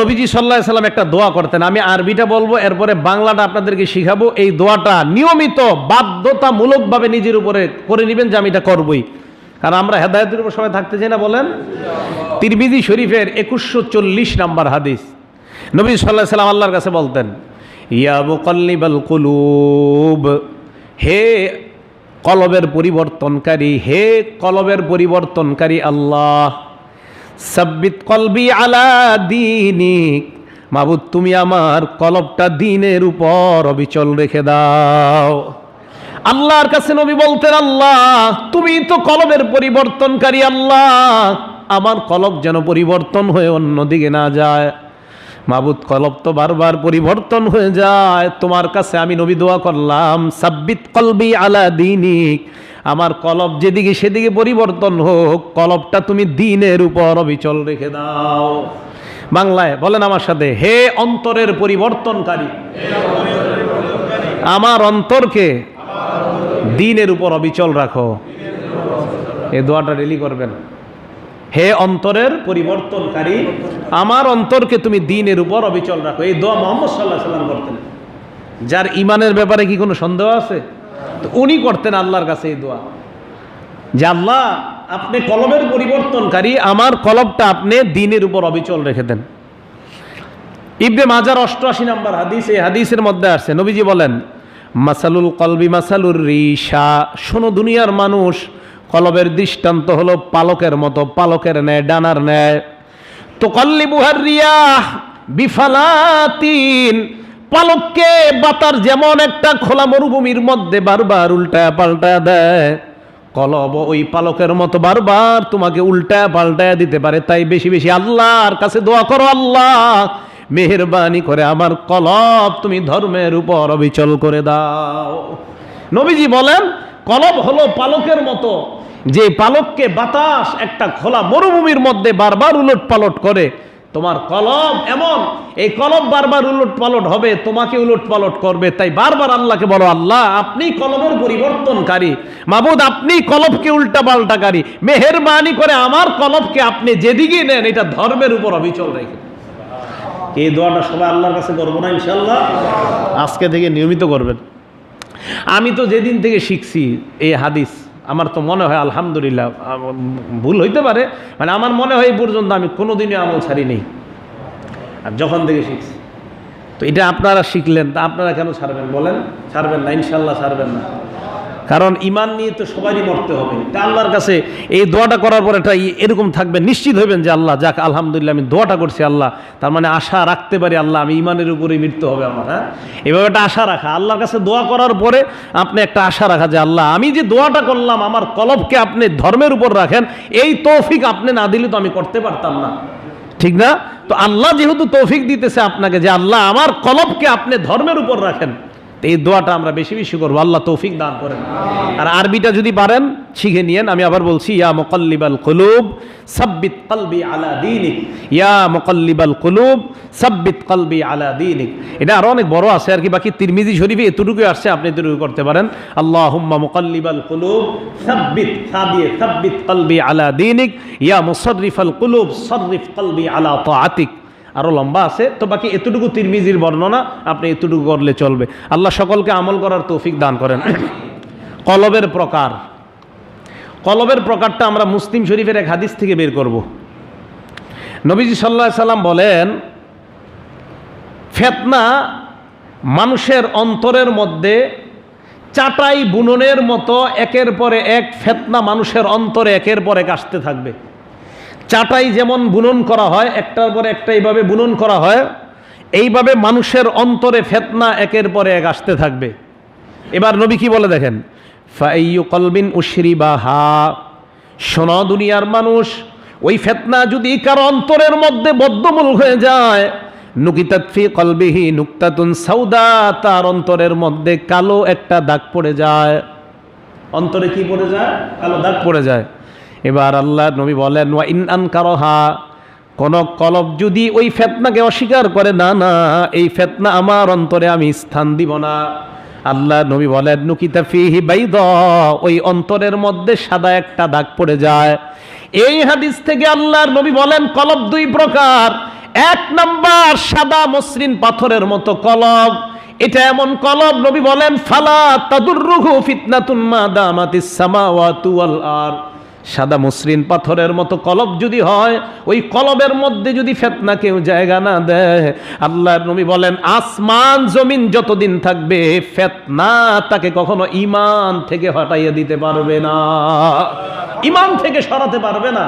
নবীজি সাল্লাহ সাল্লাম একটা দোয়া করতেন, আমি আরবিটা বলব, এরপরে বাংলাটা আপনাদেরকে শিখাবো। এই দোয়াটা নিয়মিত বাধ্যতামূলকভাবে নিজের উপরে করে নেবেন যে আমি এটা করবই। কারণ আমরা হেদায়তের উপর সবাই থাকতে চাই না, বলেন? তিরমিজি শরীফের একুশশো চল্লিশ নাম্বার হাদিস। নবী সাল্লাহ সাল্লাম আল্লাহর কাছে বলতেন, ইয়া মুকল্লিবাল কুলুব, হে কলবের পরিবর্তনকারী, হে কলবের পরিবর্তনকারী আল্লাহ সাব্বিত কলবি আলা দিনিক। মাবুদ, তুমি আমার কলবটা দিনের উপর অবিচল রেখে দাও। আল্লাহর কাছে নবী বলতেন, আল্লাহ, তুমি তো কলবের পরিবর্তনকারী আল্লাহ। আমার কলব যেন পরিবর্তন হয়ে অন্যদিকে না যায়। মাবুদ কলব তো বারবার পরিবর্তন হয়ে যায়। তোমার কাছে আমি নবী দোয়া করলাম, সাব্বিত কলবি আলা দিনিক। আমার কলব যেদিকে সেদিকে পরিবর্তন হোক, কলবটা তুমি দিনের উপর অবিচল রেখে দাও। বাংলায় বলেন আমার সাথে, হে অন্তরের পরিবর্তনকারী, আমার অন্তরকে দিনের উপর অবিচল রাখো। এই দোয়াটা রেলি করবেন। হে অন্তরের পরিবর্তনকারী, আমার অন্তরকে তুমি দিনের উপর অবিচল রাখো। এই দোয়া মোহাম্মদ সাল্লাহ সাল্লাম করতেন। যার ইমানের ব্যাপারে কি কোনো সন্দেহ আছে? তো উনি করতেন আল্লাহর কাছে এই দোয়া। যে আল্লাহ, আপনি কলমের পরিবর্তনকারী, আমার কলবটা আপনি দিনের উপর অবিচল রেখে দেন। ইবনে মাজার অষ্টআশি নম্বর হাদিস, এই হাদিসের মধ্যে আসছে। নবীজি বলেন, মাসালুল কলবি মাসালুর রিসা শোনো, দুনিয়ার মানুষ কলবের দৃষ্টান্ত হলো পালকের মতো, পালকের ন্যায়, ডানার ন্যায়। তো কল্লি বুহার রিয়াহ বিফালাতিন, পালককে বাতার যেমন একটা খোলা মরুভূমির মধ্যে বারবার উল্টা পাল্টা দেয়। কলব ওই পালকের মতো বারবার তোমাকে উল্টা পাল্টায় দিতে পারে, তাই বেশি বেশি আল্লাহর কাছে দোয়া করো আল্লাহ, মেহরবানি করে আমার কলব তুমি ধর্মের উপর অবিচল করে দাও। নবীজি বলেন কলব হলো পালকের মতো। যে পালককে বাতাস একটা খোলা মরুভূমির মধ্যে বারবার উলট পালট করে তোমার কলব এমন এই কলব বারবার উলট পালট হবে তোমাকে উলট পালট করবে। তাই বারবার আল্লাহকে বলো আল্লাহ আপনি কলবের পরিবর্তনকারী। মাবুদ আপনি কলবকে উল্টা পাল্টাকারী মেহরবানি করে আমার কলবকে আপনি যেদিকে নেন এটা ধর্মের উপর অবিচল রেখে এই দোয়াটা সবাই আল্লাহর কাছে করব না ইনশাল্লাহ আজকে থেকে নিয়মিত করবেন। আমি তো যেদিন থেকে শিখছি এই হাদিস, আমার তো মনে হয় আলহামদুলিল্লাহ, ভুল হইতে পারে মানে আমার মনে হয় এই পর্যন্ত আমি কোনোদিনই আমল ছাড়ি নেই। আর যখন থেকে শিখছি। তো এটা আপনারা শিখলেন, তা আপনারা কেন ছাড়বেন বলেন? ছাড়বেন না ইনশাল্লাহ ছাড়বেন না। কারণ ইমান নিয়ে তো সবারই মরতে হবে। তা আল্লাহর কাছে এই দোয়াটা করার পর এটা এরকম থাকবে, নিশ্চিত হইবেন যে আল্লাহ, যাক, আলহামদুলিল্লাহ, আমি দোয়াটা করছি আল্লাহ, তার মানে আশা রাখতে পারি আল্লাহ, আমি ইমানের উপরেই মৃত্যু হবে আমার হ্যাঁ? এভাবে একটা আশা রাখা। আল্লাহর কাছে দোয়া করার পরে আপনি একটা আশা রাখা যে আল্লাহ, আমি যে দোয়াটা করলাম, আমার কলবকে আপনি ধর্মের উপর রাখেন, এই তৌফিক আপনি না দিলে তো আমি করতে পারতাম না। ঠিক না? তো আল্লাহ যেহেতু তৌফিক দিতেছে আপনাকে, যে আল্লাহ, আমার কলবকে আপনি ধর্মের উপর রাখেন। তো এই দোয়াটা আমরা বেশি বেশি করব। আল্লাহ তৌফিক দান করেন। আর আরবিটা যদি পারেন, শিখে নিয়েন। আমি আবার বলছি, ইয়া মুকল্লিবাল কুলুব, সাব্বিত কলবি আলা দিনিক। ইয়া মুকল্লিবাল কুলুব, সাব্বিত কলবি আলা দিনিক। এটা আরও অনেক বড় আছে আর কি, বাকি তিরমিজি শরীফে এতটুকু আসছে, আপনি এতটুকু করতে পারেন। আল্লাহ হুম্মা মুকল্লিবাল কুলুব, সাব্বিত সাবিয়ে সাব্বিত কলবি আলা দিনিক। ইয়া মুসররিফাল কুলুব সররিফ কলবি আলা তাআতিক। আরও লম্বা আছে, তো বাকি এতটুকু তিরমিজির বর্ণনা আপনি এতটুকু করলে চলবে। আল্লাহ সকলকে আমল করার তৌফিক দান করেন। কলবের প্রকার। কলবের প্রকারটা আমরা মুসলিম শরীফের এক হাদিস থেকে বের করব। নবীজি সাল্লাহ সাল্লাম বলেন, ফেতনা মানুষের অন্তরের মধ্যে চাটাই বুননের মতো একের পরে এক ফেতনা মানুষের অন্তরে একের পর এক আসতে থাকবে। চাটাই যেমন বুনন করা হয়, একটার পরে একটা এইভাবে বুনন করা হয়, এইভাবে মানুষের অন্তরে ফেতনা একের পরে এক আসতে থাকবে। এবার নবী কি বলে দেখেন? কলবিন বা হা। শোন দুনিয়ার মানুষ, ওই ফেতনা যদি কার অন্তরের মধ্যে বদ্ধমূল হয়ে যায় নুকিতাতফি কলবিহি নুক্তাতুন সাউদা, তার অন্তরের মধ্যে কালো একটা দাগ পড়ে যায়। অন্তরে কি পড়ে যায়? কালো দাগ পড়ে যায়। এবার আল্লাহ নবী বলেন, ওয়া ইন আন কারহা কোন কলব যদি ওই ফেতনাকে অস্বীকার করে, না না, এই ফেতনা আমার অন্তরে আমি স্থান দিব না। আল্লাহ নবী বলেন, নুকিতা ফিহি বাইদ ওই অন্তরের মধ্যে সাদা একটা দাগ পড়ে যায়। এই হাদিস থেকে আল্লাহর নবী বলেন, কলব দুই প্রকার। এক নাম্বার, সাদা মসৃণ পাথরের মতো কলব। এটা এমন কলব, নবী বলেন, ফালা তাদুররুহু ফিতনাতুন মা দামাতিস সামাওয়াতু ওয়াল আর সাদা মসৃণ পাথরের মতো কলব যদি হয়, ওই কলবের মধ্যে যদি ফেতনা কেউ জায়গা না দেয়, আল্লাহর নবী বলেন, আসমান, জমিন যতদিন থাকবে, ফেতনা তাকে কখনো ইমান থেকে হটাইয়ে দিতে পারবে না। ইমান থেকে সরাতে পারবে না।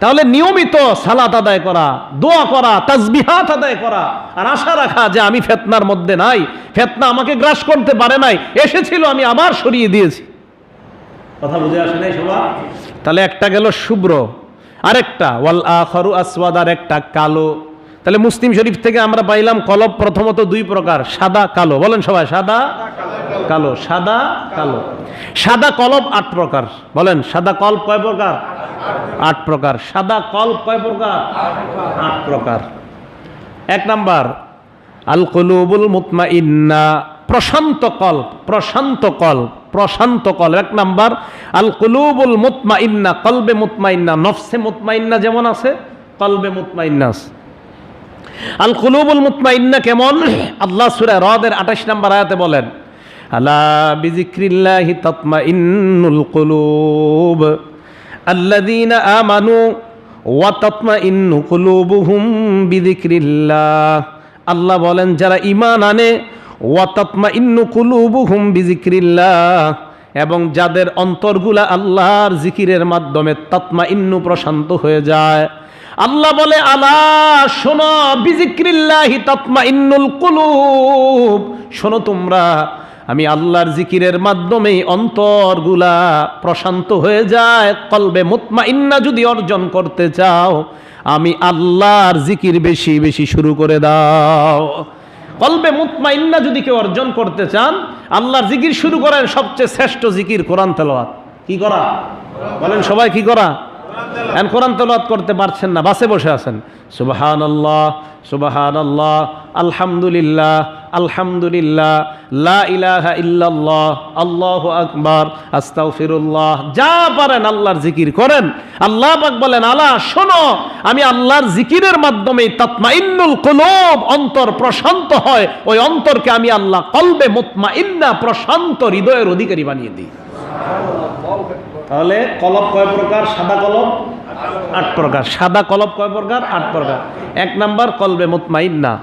তাহলে নিয়মিত সালাত আদায় করা, দোয়া করা, তাজবিহাত আদায় করা, আর আশা রাখা যে আমি ফেতনার মধ্যে নাই, ফেতনা আমাকে গ্রাস করতে পারে নাই, এসেছিল আমি আবার সরিয়ে দিয়েছি। কথা বুঝে আসে নাই সবার তাহলে একটা গেল শুভ্র, আরেকটা, ওয়াল আখরু আসওয়াদ আর একটা কালো। তাহলে মুসলিম শরীফ থেকে আমরা পাইলাম কলব প্রথমত দুই প্রকার, সাদা, কালো। বলেন সবাই, সাদা, কালো সাদা কালো। সাদা কলব আট প্রকার, বলেন, সাদা কল্প কয় প্রকার? আট প্রকার। সাদা কল্প কয় প্রকার? আট প্রকার। এক নাম্বার, আল কলুবুল মুতমা ইন্না প্রশান্ত কল প্রশান্ত কল প্রশান্ত কল। এক নাম্বার আল কলুবুল মুতমা ইন্না কলবে মুতমা ইন্না নফসে মুতমা ইন্না যেমন আছে, কলবে মুতমা ইন্না আছে। আল কুলুবুল মুতমাইন্না কেমন? আল্লাহ সূরা রদের 28 নম্বর আয়াতে বলেন, আলা বিজিক্রিল্লাহি তাতমাইন্নুল কুলুব, আল্লাযীনা আমানু ওয়া তাতমাইন্নু কুলুবুহুম বিজিক্রিল্লাহ আল্লাহ বলেন, যারা ঈমান আনে ওয়া তাতমাইন্নু কুলুবুহুম বিজিক্রিল্লাহ, এবং যাদের অন্তরগুলা আল্লাহর জিকিরের মাধ্যমে তাতমা ইন্নু প্রশান্ত হয়ে যায়। আল্লাহ বলে, আলা, শোনো, বিজিক্রিল্লাহি তাতমা ইন্নুল কুলুব। শোনো তোমরা, আমি আল্লাহর জিকিরের মাধ্যমেই অন্তরগুলা প্রশান্ত হয়ে যায়। কলবে মুতমা ইন্না যদি অর্জন করতে চাও, আমি আল্লাহর জিকির বেশি বেশি শুরু করে দাও। কলবে মুতমাইন্না যদি কেউ অর্জন করতে চান, আল্লাহর জিকির শুরু করেন সবচেয়ে শ্রেষ্ঠ জিকির, কোরআন তেলাওয়াত। কি করা? বলেন সবাই কি করা? এখন কোরআন তেলাওয়াত করতে পারছেন না, বাসে বসে আছেন। সুবাহান আল্লাহ সুবাহান আল্লাহ আলহামদুলিল্লাহ আলহামদুলিল্লাহ, লা ইলাহা ইল্লাল্লাহ, আল্লাহু আকবার, আস্তাগফিরুল্লাহ। যা পারেন আল্লাহর জিকির করেন। আল্লাহ পাক বলেন, আলা, শোনো, আমি আল্লাহর জিকিরের মাধ্যমে তাতমাইন্নুল কুলুব অন্তর প্রশান্ত হয়। ওই অন্তরকে আমি আল্লাহ কলবে মুতমাইন্না, প্রশান্ত হৃদয়ের অধিকারী বানিয়ে দিই। তাহলে কলব কয় প্রকার? সাদা কলব? আট প্রকার। সাদা কলব কয় প্রকার? আট প্রকার। এক নাম্বার, কলবে মুতমাইন্না।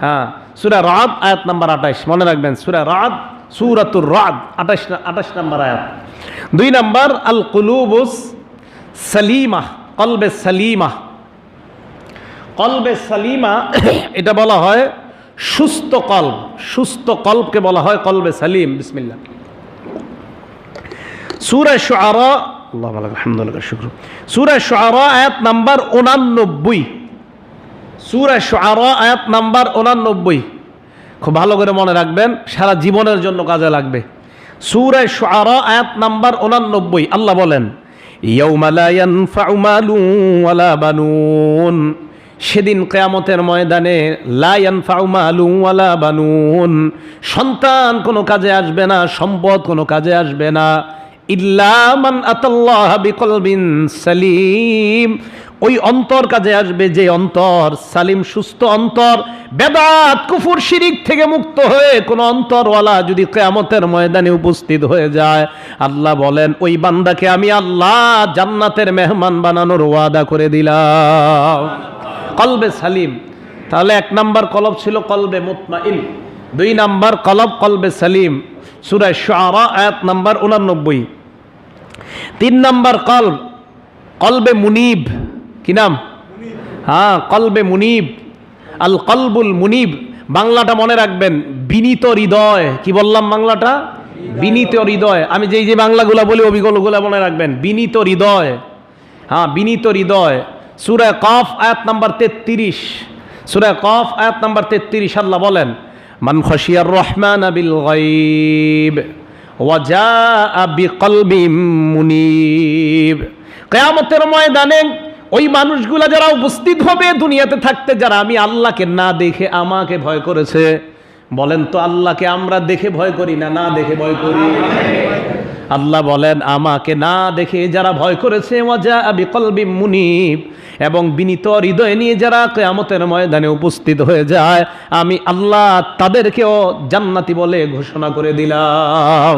হ্যাঁ। সুরা রাদ আয়াত নাম্বার আঠাইশ, মনে রাখবেন, সুরা রাদ, সুরাতুর রাদ আঠাশ আঠাশ নাম্বার আয়াত। দুই নাম্বার আল কুলুবুস সালিমা, কলবে সালিমা। কলবে সালিমা, এটা বলা হয় সুস্থ কল্ব, সুস্থ কল্বকে বলা হয় কলবে সালিম, বিসমিল্লাহ। সুরা শুআরা, আল্লাহ আলহামদুলিল্লাহ, শুক্র। সুরা আয়াত নাম্বার উনানব্বই। সুরা শুআরা, আয়াত নাম্বার উনানব্বই। খুব ভালো করে মনে রাখবেন, সারা জীবনের জন্য কাজে লাগবে। সুরা শুআরা, আয়াত নাম্বার উনানব্বই, আল্লাহ বলেন সেদিন কেয়ামতের ময়দানে লায়ন ফাউমালু ওয়ালা বানুন। সন্তান কোনো কাজে আসবে না, সম্পদ কোনো কাজে আসবে না। ইল্লামান আতাল্লাহ বিকলবিন সালিম। ওই অন্তর কাজে আসবে, যে অন্তর, সালিম সুস্থ অন্তর, বেদাত, কুফুর, শিরিক থেকে মুক্ত হয়ে কোনো অন্তরওয়ালা যদি কেয়ামতের ময়দানে উপস্থিত হয়ে যায়, আল্লাহ বলেন, ওই বান্দাকে আমি আল্লাহ জান্নাতের মেহমান বানানোর ওয়াদা করে দিলাম। কলবে সালিম। তাহলে এক নাম্বার কলব ছিল কলবে মুতমাইন, দুই নাম্বার কলব কলবে সালিম সুরায় শুআরা, আয়াত নাম্বার উনানব্বই। তিন নাম্বার কলব, কলবে মুনিব। কি নাম? হ্যাঁ কলবে মুনিব। আল কলবুল মুনিব। বাংলাটা মনে রাখবেন, বিনীত হৃদয়। কি বললাম বাংলাটা? বিনীত হৃদয়। আমি যেই যে বাংলাগুলা বলি, অভিজ্ঞগুলা মনে রাখবেন, বিনীত হৃদয়। হ্যাঁ বিনীত হৃদয়। সুরা কফ, আয়াত নাম্বার তেত্রিশ। সুরা কফ, আয়াত নাম্বার তেত্রিশ, আল্লাহ বলেন, মান খসিয়ার রহমান বিল গাইব ওয়াজা বিকলবিম মুনিব। কেয়ামতের ময়দানে ওই মানুষগুলা যারা উপস্থিত হবে দুনিয়াতে থাকতে, যারা আমি আল্লাহকে না দেখে আমাকে ভয় করেছে, বলেন তো আল্লাহকে আমরা দেখে ভয় করি না না দেখে ভয় করি? আল্লাহ বলেন, আমাকে না দেখে যারা ভয় করেছে মুনিব, এবং বিনীত হৃদয় নিয়ে যারা কেয়ামতের ময়দানে উপস্থিত হয়ে যায়, আমি আল্লাহ তাদেরকেও জান্নাতি বলে ঘোষণা করে দিলাম।